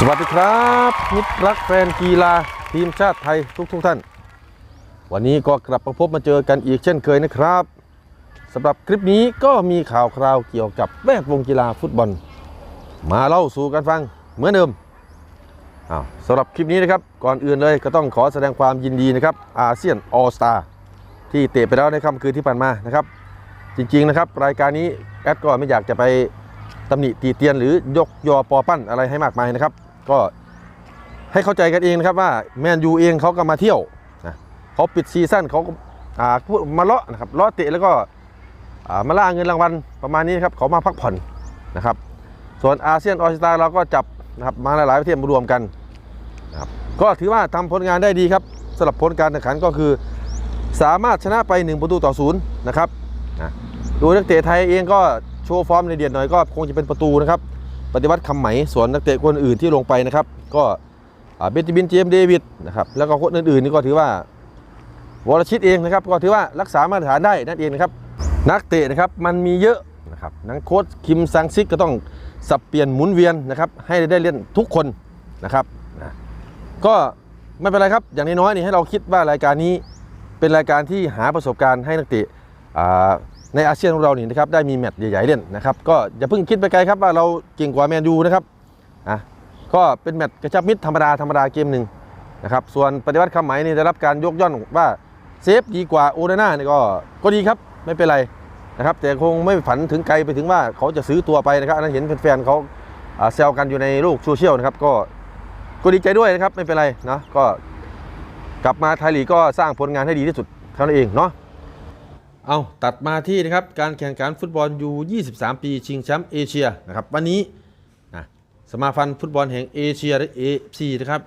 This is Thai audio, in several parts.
สวัสดีครับมิตรรักแฟนกีฬาทีมชาติไทยทุกทุกๆท่าน วันนี้ก็กลับมาพบมาเจอกันอีกเช่นเคยนะครับสำหรับคลิปนี้ก็มีข่าวคราวเกี่ยวกับแวดวงกีฬาฟุตบอล มาเล่าสู่กันฟังเหมือนเดิมสำหรับคลิปนี้นะครับก่อนอื่นเลยก็ต้องขอแสดงความยินดีนะครับอาเซียนออสตาที่เตะไปแล้วในค่ำคืนที่ผ่านมานะครับ จริงๆนะครับรายการนี้แอดก็ไม่อยากจะไปตำหนิตีเตียนหรือยกยอปอปั้นอะไรให้มากมายนะครับ ก็ให้เข้าใจกันเองนะครับว่าแมนยูเองเขาก็มาเที่ยวนะเขาปิดซีซั่นเขาก็อ่ามาเลาะนะครับเลาะเตะแล้วก็อ่ามาล่าเงินรางวัลประมาณนี้นครับเขามาพักผ่อนนะครับ ส่วนอาเซียนออสตาเราก็จับนะครับมาหลายๆประเทศมารวมกันนะครับก็ถือว่าทำผลงานได้ดีครับสำหรับผลการแข่งขันก็คือ สามารถชนะไป 1 ประตูต่อศูนย์นะครับนะดูนักเตะไทยเองก็โชว์ฟอร์มในเดียดหน่อยก็คงจะเป็นประตูนะครับ ปฏิวัติคำไหมส่วนนักเตะคนอื่นที่ลงไปนะครับ ก็เบนจามินเจมส์เดวิดนะครับแล้วก็คนอื่นๆนี่ก็ถือว่าวรชิตเองนะครับ ก็ถือว่ารักษามาตรฐานได้นั่นเองนะครับนักเตะนะครับมันมีเยอะนะครับนักโค้ชคิมซังซิกก็ต้องสับเปลี่ยนหมุนเวียนนะครับให้ได้เล่นทุกคนนะครับนะก็ไม่เป็นไรครับอย่างน้อยๆนี่ให้เราคิดว่ารายการนี้เป็นรายการที่หาประสบการณ์ให้นักเตะ ในอาเซียนของเรานี่นะครับได้มีแมตช์ใหญ่ๆเล่นนะครับก็อย่าเพิ่งคิดไปไกลครับว่าเราเก่งกว่าแมนยูนะครับอะก็เป็นแมตช์กระชับมิตรธรรมดาธรรมดาเกมหนึ่งนะครับส่วนปฏิวัติคำไหมนี่ได้รับการยกย่องว่าเซฟดีกว่าโอนาน่านี่ก็ก็ดีครับไม่เป็นไรนะครับแต่คงไม่ฝันถึงไกลไปถึงว่าเขาจะซื้อตัวไปนะครับอันนั้นเห็นแฟนๆเขาอ่าแซวกันอยู่ในโลกโซเชียลนะครับก็ก็ดีใจด้วยนะครับไม่เป็นไรนะก็กลับมาไทยลีกก็สร้างผลงานให้ดีที่สุดเท่านั้นเองเนาะ เอาตัดมาที่นะครับการแข่งขันฟุตบอลยู23 ปีชิงแชมป์เอเชียนะครับวันนี้นะสมาพันธ์ฟุตบอลแห่งเอเชียหรือ AFC นะครับ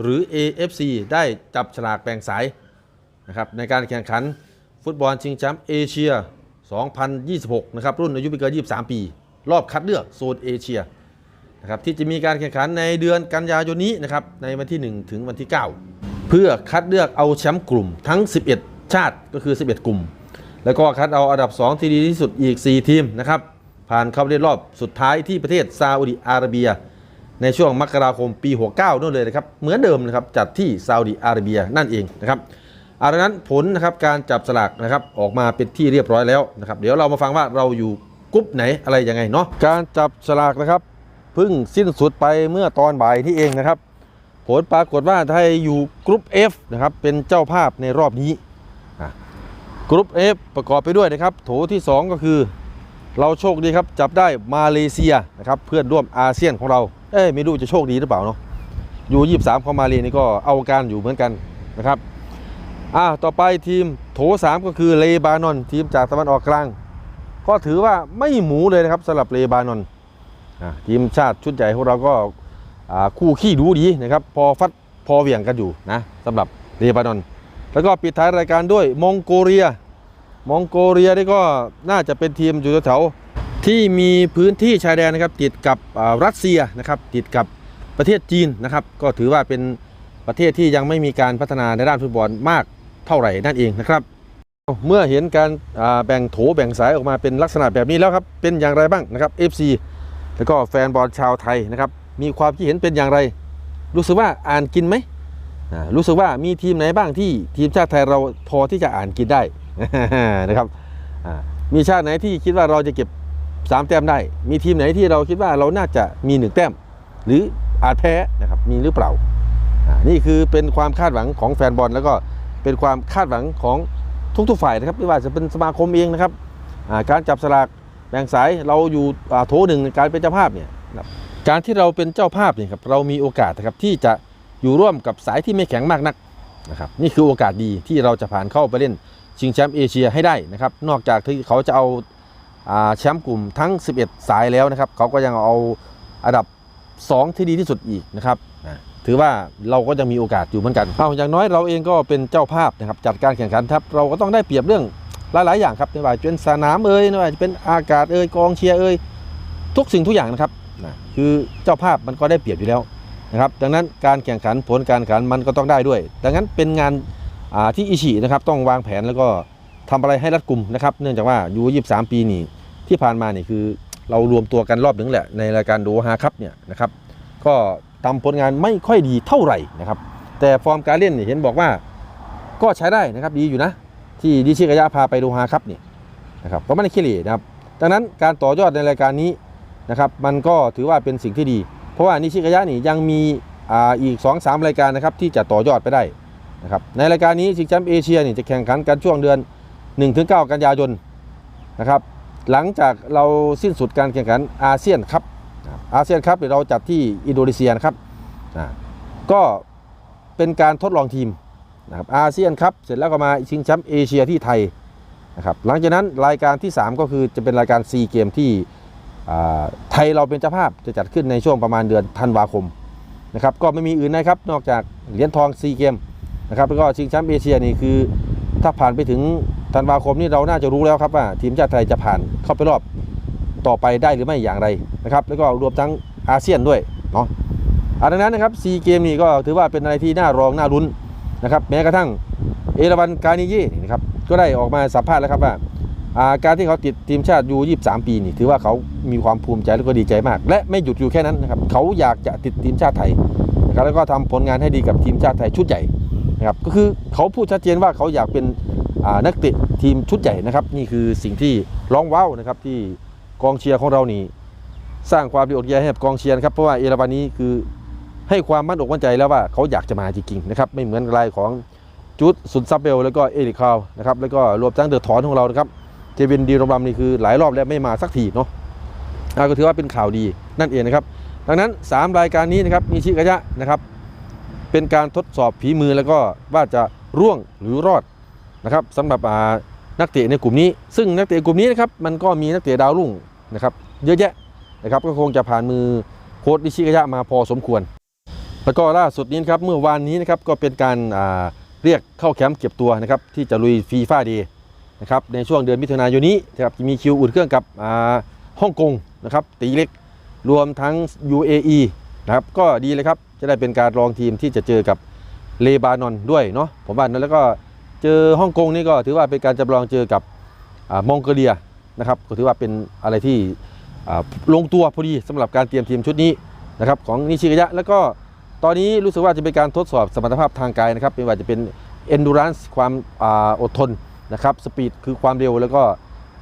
หรือ AFC ได้จับฉลากแบ่งสายนะครับในการแข่งขันฟุตบอลชิงแชมป์เอเชีย 2026 นะครับรุ่นอายุไม่เกิน 23 ปี รอบคัดเลือกโซนเอเชียนะครับที่จะมีการแข่งขันในเดือนกันยายนนี้นะครับในวันที่ 1 ถึงวันที่ 9 เพื่อคัดเลือกเอาแชมป์กลุ่มทั้ง 11 ชาติก็คือ 11 กลุ่ม แล้วก็คัดเอาอันดับ 2 ที่ดีที่สุดอีก 4 ทีมนะครับ ผ่านเข้าเล่นรอบสุดท้ายที่ประเทศซาอุดิอาระเบีย ในช่วงมกราคมปี 69นู่นเลยนะครับ เหมือนเดิมนะครับจัดที่ซาอุดิอาระเบียนั่นเองนะครับอาดังนั้นผลนะครับการจับสลากนะครับออกมาเป็นที่เรียบร้อยแล้วนะครับเดี๋ยวเรามาฟังว่าเราอยู่กรุ๊ปไหนอะไรยังไงเนาะการจับสลากนะครับเพิ่งสิ้นสุดไปเมื่อตอนบ่ายนี่เองนะครับ ผลปรากฏว่าไทยอยู่กรุ๊ป F นะครับเป็นเจ้าภาพในรอบนี้ กรุ๊ป F ประกอบไปด้วยนะครับโถที่ 2 ก็คือ เราโชคดีครับจับได้มาเลเซียนะครับเพื่อนร่วมอาเซียนของเราเอ้ไม่รู้จะโชคดีหรือเปล่าเนาะอยู่23ของมาเลนี่ก็เอาการอยู่เหมือนกันนะครับอ่าต่อไปทีมโถ 3 ก็คือเลบานอนทีมจากตะวันออกกลาง ก็ถือว่าไม่หมูเลยนะครับสำหรับเลบานอนทีมชาติชุดใหญ่ของเราก็คู่ขี้ดูดีนะครับ พอฟัดพอเหวี่ยงกันอยู่นะสำหรับเลบานอน แล้วก็ปิดท้ายรายการด้วยมองโกเลีย มองโกเลียนี่ก็น่าจะเป็นทีมอยู่แถวๆที่มีพื้นที่ชายแดนนะครับติดกับรัสเซียนะครับติดกับประเทศจีนนะครับก็ถือว่าเป็นประเทศที่ยังไม่มีการพัฒนาในด้านฟุตบอลมากเท่าไหร่นั่นเองนะครับเมื่อเห็นการาแบ่งโถแบ่งสายออกมาเป็นลักษณะแบบนี้แล้วครับเป็นอย่างไรบ้างนะครับ FC แล้วก็แฟนบอลชาวไทยนะครับมีความคิดเห็นเป็นอย่างไร รู้สึกว่าอ่านกินไหม รู้สึกว่ามีทีมไหนบ้างที่ทีมชาติไทยเราพอที่จะอ่านกินได้นะครับมีชาติไหนที่คิดว่าเราจะเก็บ 3 แต้มได้ มีทีมไหนที่เราคิดว่าเราน่าจะมี 1 แต้ม หรืออาจแพ้นะครับมีหรือเปล่า นี่คือเป็นความคาดหวังของแฟนบอล แล้วก็เป็นความคาดหวังของทุกๆฝ่ายนะครับไม่ว่าจะเป็นสมาคมเองนะครับการจับสลากแบ่งสายเราอยู่โถหนึ่งในการเป็นเจ้าภาพเนี่ยการที่เราเป็นเจ้าภาพเนี่ยครับเรามีโอกาสนะครับที่จะ อยู่ร่วมกับสายที่ไม่แข็งมากนักนะครับนี่คือโอกาสดีที่เราจะผ่านเข้าไปเล่นชิงแชมป์เอเชียให้ได้นะครับนอกจากที่เขาจะเอาอ่าแชมป์กลุ่มทั้ง 11 สายแล้วนะครับเขาก็ยังเอาอันดับ 2 ที่ดีที่สุดอีกนะครับอ่าถือว่าเราก็ยังมีโอกาสอยู่เหมือนกันเอาอย่างน้อยเราเองก็เป็นเจ้าภาพนะครับจัดการแข่งขันครับเราก็ต้องได้เปรียบเรื่องหลาย ๆ อย่างครับไม่ว่าจะเป็นสนามเอ่ยไม่ว่าจะเป็นอากาศเอ่ยกองเชียร์เอ่ยทุกสิ่งทุกอย่างนะครับนะคือเจ้าภาพมันก็ได้เปรียบอยู่แล้ว นะครับดังนั้นการแข่งขันผลการแข่งขันมันก็ต้องได้ด้วย ดังนั้นเป็นงานาที่อิชินะครับต้องวางแผนแล้วก็ทำอะไรให้รัดกุมนะครับเนื่องจากว่ายู23ปีนี่ที่ผ่านมานี่คือเรารวมตัวกันรอบหนึ่งแหละในรายการโดฮาคัพเนี่ยนะครับก็ทำผลงานไม่ค่อยดีเท่าไหร่นะครับแต่ฟอร์มการเล่นเนี่ยเห็นบอกว่าก็ใช้ได้นะครับดีอยู่นะ ที่ดิชิกยะพาไปดูฮาครับเนี่ยนะครับก็ไม่ได้ขี้เหร่นะครับดังนั้นการต่อยอดในรายการนี้นะครับมันก็ถือว่าเป็นสิ่งที่ดี เพราะว่านิชิกายะนี่ยังมีอีก 2-3 รายการนะครับที่จะต่อยอดไปได้นะครับในรายการนี้ชิงแชมป์เอเชียนี่จะแข่งขันกันช่วงเดือน 1-9 กันยายนนะครับหลังจากเราสิ้นสุดการแข่งขันอาเซียนครับอาเซียนครับเดี๋ยวเราจัดที่อินโดนีเซียนะครับก็เป็นการทดลองทีมนะครับอาเซียนครับเสร็จแล้วก็มาชิงแชมป์เอเชียที่ไทยนะครับหลังจากนั้นรายการที่ 3 ก็คือจะเป็นรายการซีเกมที่ ไทยเราเป็นเจ้าภาพจะจัดขึ้นในช่วงประมาณเดือนธันวาคมนะครับก็ไม่มีอื่นนะครับนอกจากเหรียญทองซีเกมนะครับแล้วก็ชิงแชมป์เอเชียนี่คือถ้าผ่านไปถึงธันวาคมนี่เราน่าจะรู้แล้วครับว่าทีมชาติไทยจะผ่านเข้าไปรอบต่อไปได้หรือไม่อย่างไรนะครับแล้วก็รวมทั้งอาเซียนด้วยเนาะอะดังนั้นนะครับซีเกมนี่ก็ถือว่าเป็นอะไรที่น่ารองน่าลุ้นนะครับแม้กระทั่งเอราวันกานิเย่นะครับก็ได้ออกมาสัมภาษณ์แล้วครับว่า การที่เขาติดทีมชาติอยู่23 ปีนี่ถือว่าเขามีความภูมิใจแล้วก็ดีใจมาก และไม่หยุดอยู่แค่นั้นนะครับเขาอยากจะติดทีมชาติไทยนะครับแล้วก็ทำผลงานให้ดีกับทีมชาติไทยชุดใหญ่นะครับก็คือเขาพูดชัดเจนว่าเขาอยากเป็นนักเตะทีมชุดใหญ่นะครับ นี่คือสิ่งที่ร้องว้าวนะครับที่กองเชียร์ของเรานี่สร้างความดีอกดีใจให้กับกองเชียร์ครับเพราะว่าเอราวันนี้คือให้ความมั่นอกมั่นใจแล้วว่าเขาอยากจะมาจริงๆนะครับไม่เหมือนรายของจุดสุนซับเบลแล้วก็เอริคาวนะครับแล้วก็รวมทั้งเดอะถอนของเรานะครับ เจวินดีรอมรัมนี่คือหลายรอบแล้วไม่มาสักทีเนาะก็ถือว่าเป็นข่าวดีนั่นเองนะครับ ดังนั้น 3 รายการนี้นะครับมีชิกายะนะครับ เป็นการทดสอบฝีมือแล้วก็ว่าจะร่วงหรือรอดนะครับสำหรับนักเตะในกลุ่มนี้ ซึ่งนักเตะกลุ่มนี้นะครับมันก็มีนักเตะดาวรุ่งนะครับเยอะแยะนะครับก็คงจะผ่านมือโค้ชนิชิกายะมาพอสมควร แล้วก็ล่าสุดนี้นครับเมื่อวานนี้นะครับก็เป็นการเรียกเข้าแคมป์เก็บตัวนะครับที่จะลุยฟีฟ่าดี นะครับในช่วงเดือนมิถุนายนนี้นะครับจะมีคิวอุ่นเครื่องกับฮ่องกงนะครับตีเล็กรวมทั้ง UAE นะครับก็ดีเลยครับจะได้เป็นการรองทีมที่จะเจอกับเลบานอนด้วยเนาะผมว่านั้นแล้วก็เจอฮ่องกงนี่ก็ถือว่าเป็นการจำลองเจอกับอมองโกเลียนะครับก็ถือว่าเป็นอะไรที่ลงตัวพอดีสำหรับการเตรียมทีมชุดนี้นะครับของนิชิกายะ แล้วก็ตอนนี้รู้สึกว่าจะเป็นการทดสอบสมรรถภาพทางกายนะครับไม่ว่าจะเป็น endurance ความออดทน นะครับสปีดคือความเร็วแล้วก็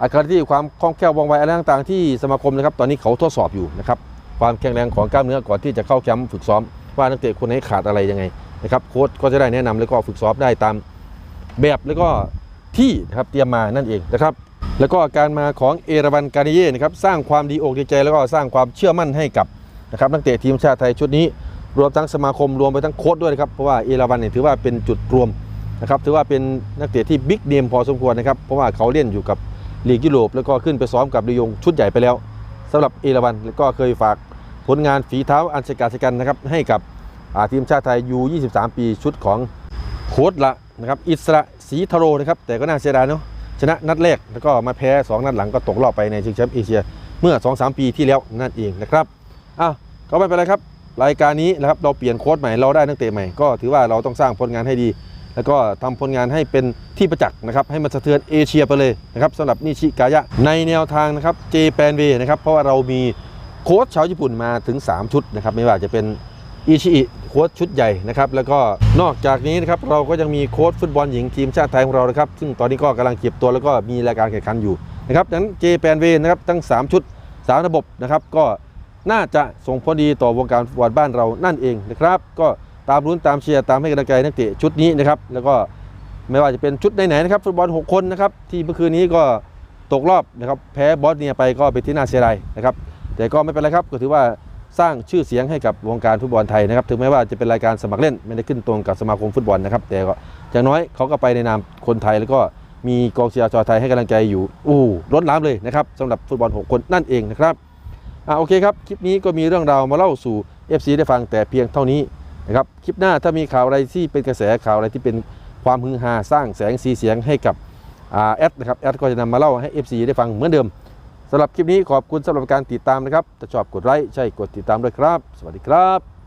อากาที่ความคล่องแคล่วว่องไวอะไรต่างๆที่สมาคมนะครับตอนนี้เขาทดสอบอยู่นะครับความแข็งแรงของกล้ามเนื้อก่อนที่จะเข้าแคมป์ฝึกซ้อม ว่านักเตะคนไหนขาดอะไรยังไงนะครับโค้ชก็จะได้แนะนำแล้วก็ฝึกซ้อมได้ตามแบบแล้วก็ที่นะครับเตรียมมานั่นเองนะครับแล้วก็การมาของเอราวันการิเย่นะครับสร้างความดีอกดีใจแล้วก็สร้างความเชื่อมั่นให้กับนะครับนักเตะทีมชาติไทยชุดนี้ รวมทั้งสมาคมรวมไปทั้งโค้ชด้วยนะครับเพราะว่าเอราวันเนี่ยถือว่าเป็นจุดรวม นะครับถือว่าเป็นนักเตะที่บิ๊กเนมพอสมควรนะครับเพราะว่าเขาเล่นอยู่กับลีกยุโรปแล้วก็ขึ้นไปซ้อมกับลียงชุดใหญ่ไปแล้วสำหรับเอราวันแล้วก็เคยฝากผลงานฝีเท้าอันสกาสกันนะครับให้กับทีมชาติไทยยู23 ปีชุดของโค้ดละนะครับอิสระศรีทโรนะครับแต่ก็น่าเสียดายเนาะชนะนัดแรกแล้วก็มาแพ้ 2 นัดหลังก็ตกรอบไปในชิงแชมป์เอเชียเมื่อ 2-3 ปีที่แล้วนั่นเองนะครับอ้าก็ไม่เป็นไรครับ รายการนี้นะครับเราเปลี่ยนโค้ดใหม่เราได้นักเตะใหม่ก็ถือว่าเราต้องสร้างผลงานให้ดี แล้วก็ทำผลงานให้เป็นที่ประจักษ์นะครับให้มันสะเทือนเอเชียไปเลยนะครับสำหรับนิชิกายะในแนวทางนะครับเจแปนเวนะครับเพราะว่าเรามีโค้ชชาวญี่ปุ่นมาถึง 3 ชุดนะครับไม่ว่าจะเป็นอิชิอิโค้ชชุดใหญ่นะครับแล้วก็นอกจากนี้นะครับเราก็ยังมีโค้ชฟุตบอลหญิงทีมชาติไทยของเรานะครับซึ่งตอนนี้ก็กำลังเก็บตัวแล้วก็มีรายการแข่งขันอยู่นะครับดังนั้นเจแปนเวนะครับทั้ง 3 ชุด 3 ระบบนะครับก็น่าจะส่งผลดีต่อวงการฟุตบอลบ้านเรานั่นเองนะครับ ก็ ตามรุ้นตามเชียร์ตามให้กำลังใจนักเตะชุดนี้นะครับ แล้วก็ไม่ว่าจะเป็นชุดไหนๆนะครับฟุตบอล 6 คนนะครับที่เมื่อคืนนี้ก็ตกรอบนะครับแพ้บอสเนียไปก็เป็นที่น่าเสียดายนะครับแต่ก็ไม่เป็นไรครับก็ถือว่าสร้างชื่อเสียงให้กับวงการฟุตบอลไทยนะครับถึงแม้ว่าจะเป็นรายการสมัครเล่นไม่ได้ขึ้นตรงกับสมาคมฟุตบอลนะครับแต่ก็อย่างน้อยเขาก็ไปในนามคนไทยแล้วก็มีกองเชียร์ชาวไทยให้กำลังใจอยู่อู้ล้นหล้ำเลยนะครับสำหรับฟุตบอล 6 คนนั่นเองนะครับอ่าโอเคครับคลิปนี้ก็มีเรื่องราวมาเล่าสู่ FC ได้ฟังแต่เพียงเท่านี้ นะครับคลิปหน้าถ้ามีข่าวอะไรที่เป็นกระแสข่าวอะไรที่เป็นความฮือฮาสร้างแสงสีเสียงให้กับแอดนะครับแอดก็จะนำมาเล่าให้ FC ได้ฟังเหมือนเดิมสำหรับคลิปนี้ขอบคุณสำหรับการติดตามนะครับถ้าชอบกดไลค์ใช่กดติดตามด้วยครับ สวัสดีครับ